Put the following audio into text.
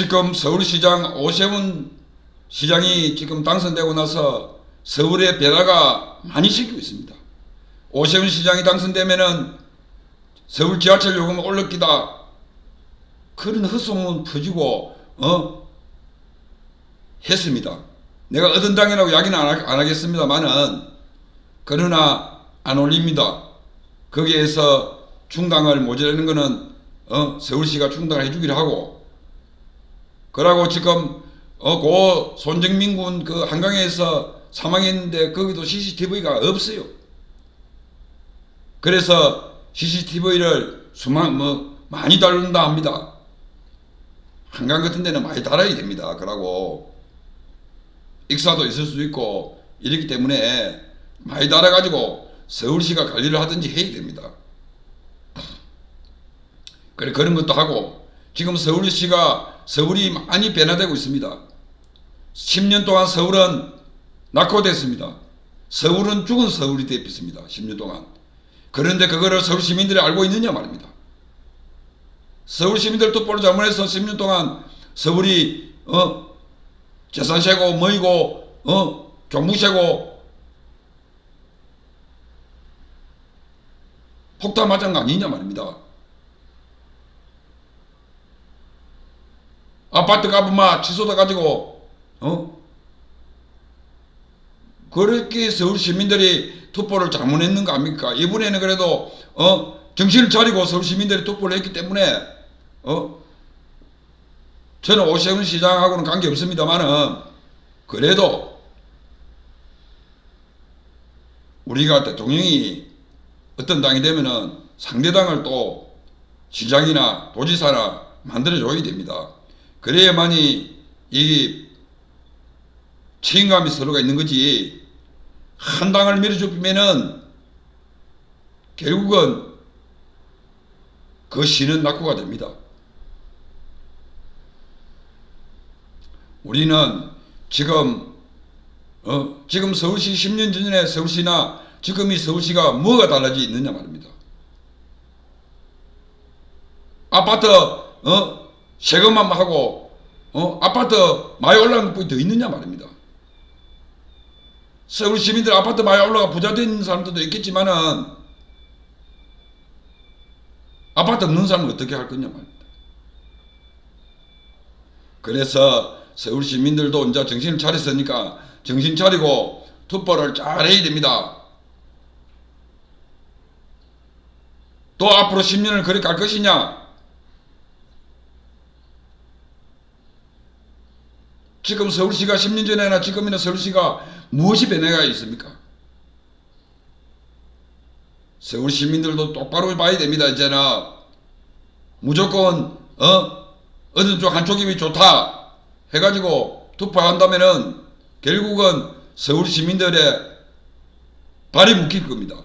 지금 서울시장 오세훈 시장이 지금 당선되고 나서 서울의 변화가 많이 생기고 있습니다. 오세훈 시장이 당선되면은 서울 지하철 요금 올렸기다 그런 헛소문 퍼지고 어 했습니다. 내가 어떤 당이라고 이야기는 안, 하겠습니다만은 그러나 안 올립니다. 거기에서 충당을 모자라는 거는 어 서울시가 충당을 해주기로 하고 그러고 지금 어 고 손정민 군 그 한강에서 사망했는데 거기도 CCTV가 없어요. 그래서 CCTV를 수만 뭐 많이 다룬다 합니다. 한강 같은 데는 많이 달아야 됩니다. 그러고 익사도 있을 수 있고 이렇기 때문에 많이 달아가지고 서울시가 관리를 하든지 해야 됩니다. 그래 그런 것도 하고 지금 서울시가 서울이 많이 변화되고 있습니다. 10년 동안 서울은 낙후됐습니다. 서울은 죽은 서울이 되었습니다. 10년 동안. 그런데 그거를 서울 시민들이 알고 있느냐 말입니다. 서울 시민들 똑바로 잘못해서 10년 동안 서울이 어 재산세고 뭐이고 어 종부세고 폭탄 맞은 거 아니냐 말입니다. 아파트 값만 취소돼 가지고 어 그렇게 서울 시민들이 투표를 잘못했는 거 아닙니까? 이번에는 그래도 어 정신을 차리고 서울 시민들이 투표를 했기 때문에 어 저는 오세훈 시장하고는 관계 없습니다만은 그래도 우리가 대통령이 어떤 당이 되면은 상대당을 또 시장이나 도지사나 만들어줘야 됩니다. 그래야만이 이 책임감이 서로가 있는 거지 한 당을 밀어주면은 결국은 그 시는 낙후가 됩니다. 우리는 지금 어 지금 서울시 10년 전에 서울시나 지금 이 서울시가 뭐가 달라져 있느냐 말입니다. 아파트 어 세금만 하고 어 아파트 많이 올라간 것뿐이 더 있느냐 말입니다. 서울 시민들 아파트 많이 올라가 부자 된 사람들도 있겠지만은 아파트 없는 사람은 어떻게 할 거냐 말입니다. 그래서 서울 시민들도 이제 정신을 차렸으니까 정신 차리고 투표를 잘 해야 됩니다. 또 앞으로 10년을 그렇게 갈 것이냐? 지금 서울시가 10년 전에나 지금이나 서울시가 무엇이 변화가 있습니까? 서울 시민들도 똑바로 봐야 됩니다. 이제는 무조건 어 어느 쪽 한쪽이 좋다 해가지고 투표한다면은 결국은 서울 시민들의 발이 묶일 겁니다.